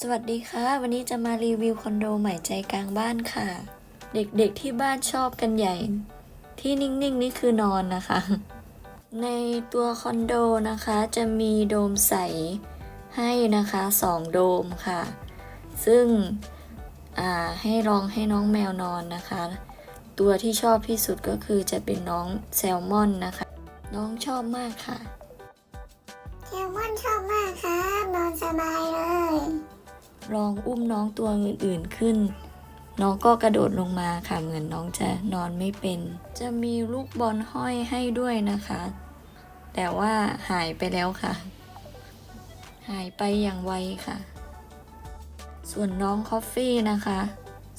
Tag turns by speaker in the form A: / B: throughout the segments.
A: สวัสดีค่ะ วันนี้จะมารีวิวคอนโดใหม่ใจกลางบ้านค่ะ เด็กๆที่บ้านชอบกันใหญ่ ที่นิ่งๆนี่คือนอนนะคะ ในตัวคอนโดนะคะจะมีโดมใสให้นะคะสองโดมค่ะ ซึ่งอ่าให้ลองให้น้องแมวนอนนะคะ ตัวที่ชอบที่สุดก็คือจะเป็นน้องแซลมอนนะคะ น้องชอบมากค่ะ
B: แซลมอนชอบมากครับนอนสบายเลย
A: ลองอุ้มน้องตัวอื่นๆขึ้น น้องก็กระโดดลงมาค่ะเหมือนน้องจะนอนไม่เป็น จะมีลูกบอลห้อยให้ด้วยนะคะ แต่ว่าหายไปแล้วค่ะ หายไปอย่างไวค่ะ ส่วนน้องคอฟฟี่นะคะ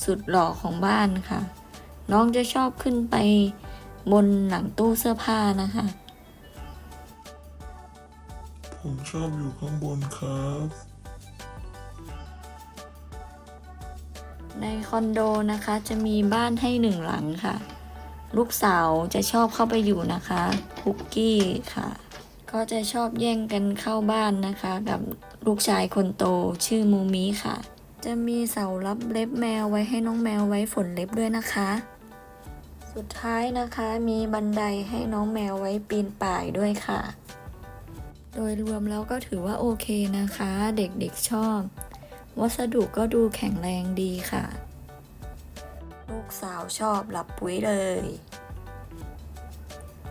A: สุดหล่อของบ้านค่ะ น้องจะชอบขึ้นไปบนหลังตู้เสื้อผ้านะคะ
C: ผมชอบอยู่ข้างบนครับ
A: ในคอนโดนะคะจะมีบ้านให้หนึ่งหลังค่ะ ลูกสาวจะชอบเข้าไปอยู่นะคะคุกกี้ค่ะ ก็จะชอบแย่งกันเข้าบ้านนะคะ กับลูกชายคนโตชื่อมูมิค่ะ จะมีเสารับเล็บแมวไว้ให้น้องแมวไว้ฝนเล็บด้วยนะคะ สุดท้ายนะคะมีบันไดให้น้องแมวไว้ปีนป่ายด้วยค่ะ โดยรวมแล้วก็ถือว่าโอเคนะคะ เด็กๆชอบ วัสดุก็ดูแข็งแรงดีค่ะ ลูกสาวชอบหลับปุ๋ยเลย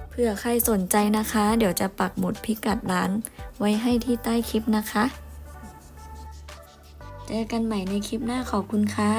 A: เผื่อใครสนใจนะคะ เดี๋ยวจะปักหมุดพิกัดร้าน ไว้ให้ที่ใต้คลิปนะคะ เจอกันใหม่ในคลิปหน้าขอบคุณค่ะ